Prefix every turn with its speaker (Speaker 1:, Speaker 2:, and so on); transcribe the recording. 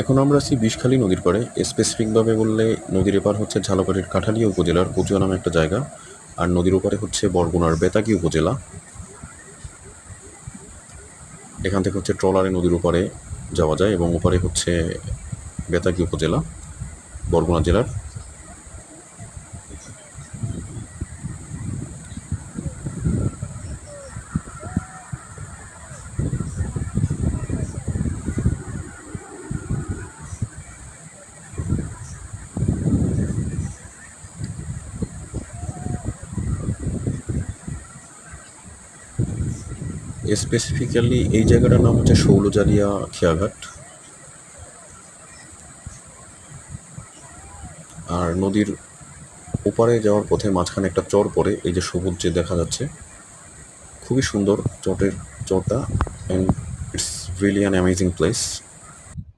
Speaker 1: এখন আমরা আছি বিষখালী নদীর পাড়ে। স্পেসিফিকভাবে বললে নদীর এপার হচ্ছে ঝালকাঠির কাঠালিয়া উপজেলার কচুয়া নামে একটা জায়গা, আর নদীর ওপারে হচ্ছে বরগুনার বেতাকি উপজেলা। এখান থেকে হচ্ছে ট্রলারে নদীর ওপারে যাওয়া যায় এবং ওপারে হচ্ছে বেতাকি উপজেলা, বরগুনা জেলার। স্পেসিফিক্যালি এই জায়গাটার নাম হচ্ছে শৌলজালিয়া খেয়াঘাট। আর নদীর ওপারে যাওয়ার পথে মাঝখানে একটা চর পড়ে, এই যে সবুজ যে দেখা যাচ্ছে। খুবই সুন্দর চটের চরটা and it's really an amazing place